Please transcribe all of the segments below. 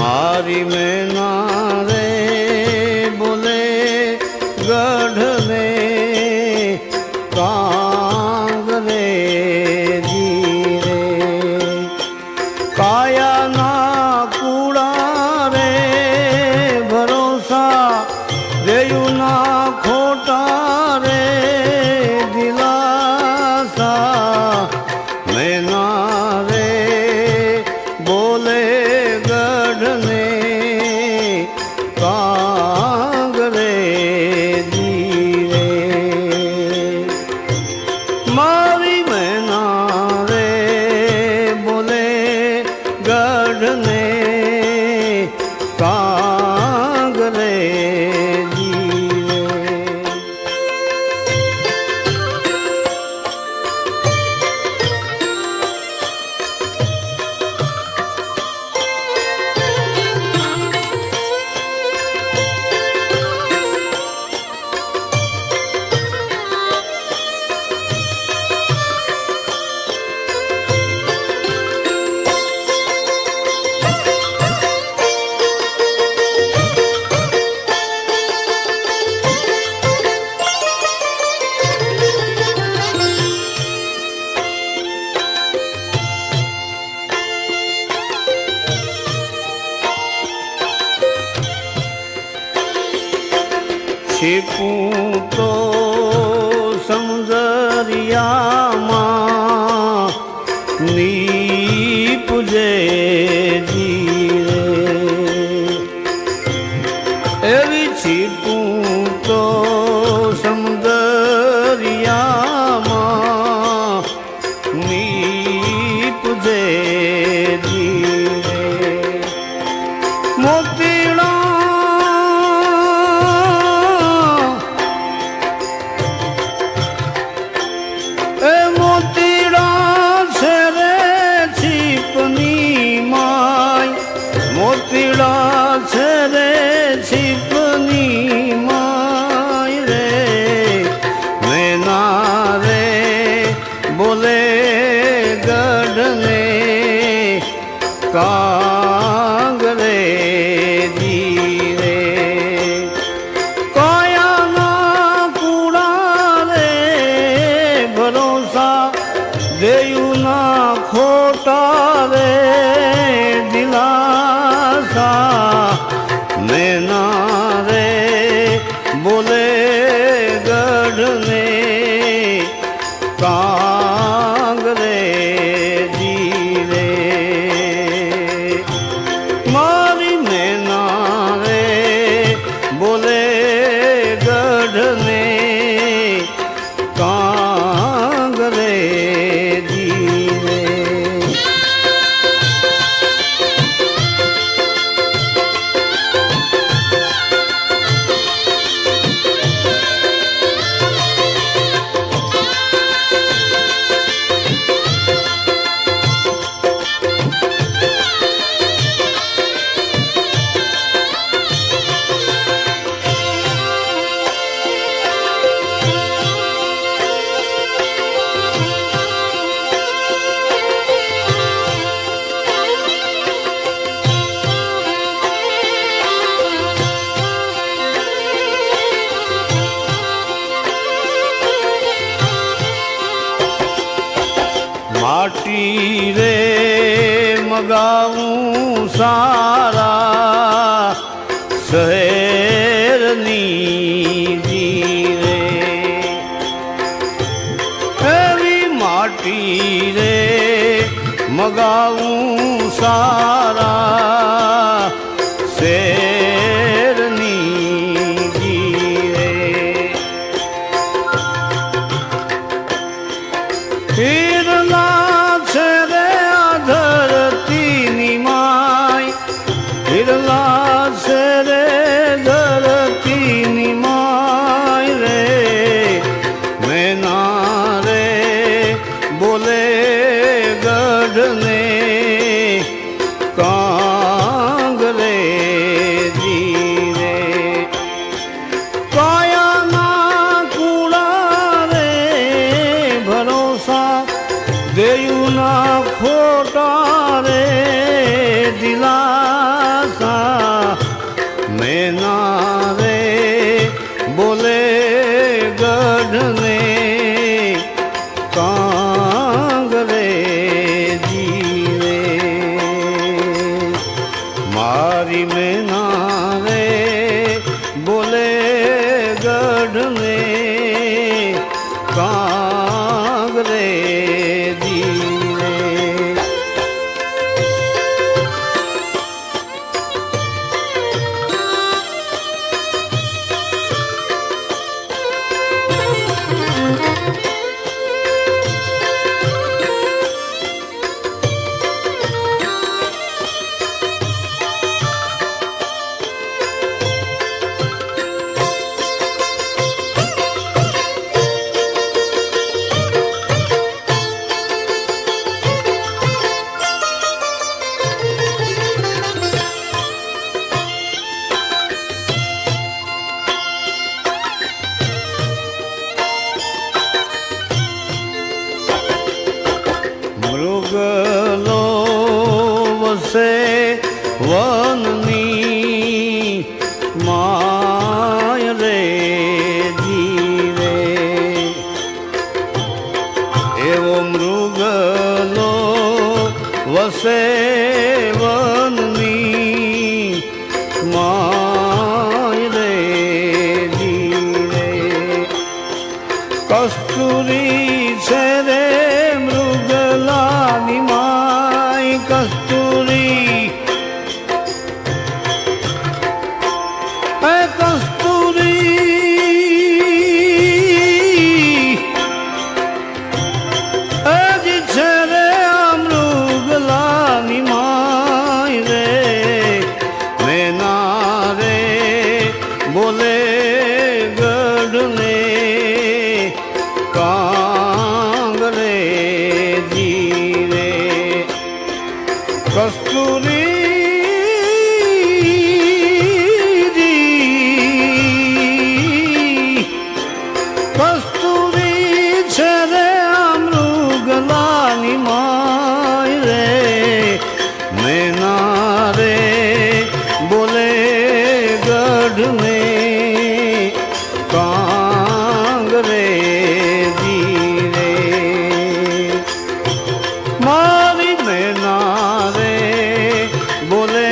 મારી મેના રે નીપજે જીરે એવી છીપું તો સમુદરિયામાં નીપજે જીરે મોતીડા દેયું ના ખોટા રે દિલાસા. મેના રે બોલે ગઢને કાંગ રે જીરે મારી મેના મગાવું સારા શેરની જીરે હિરલા છે રે ધરતીની માય. હિરલા છે રે ધરતીની માય રે. મેના રે બોલે ગઢને ગમે ના રે બોલે ગઢને કાંગરે જીવે. મારી મેના રે બોલે ગઢને કાંગરે વસે કસ્તુરી છે રે અમૃગલાની માય રે. મેના રે બોલે ગઢને કાંગરે જીરે મારી મેના રે બોલે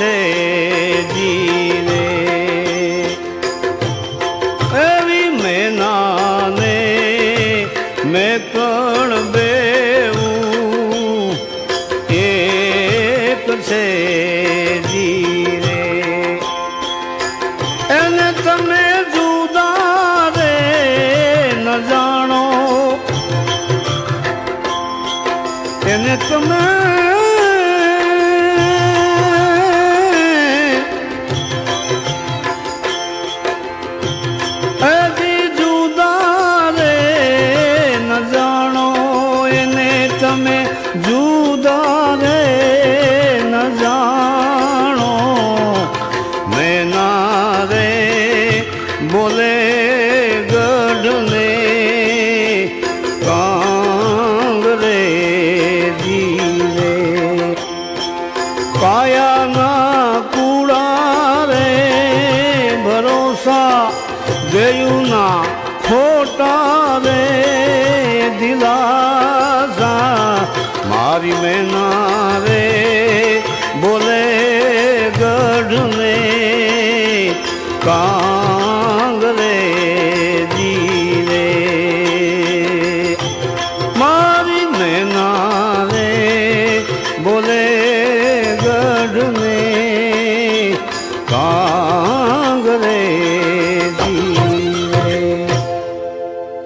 છે જીવે એવી મેં નાને મેં પણ બેવું. એક છે જીવે એને તમે જુદા ન જાણો. એને તમે તમે મારી મેનારે બોલે ગઢને કાંગરે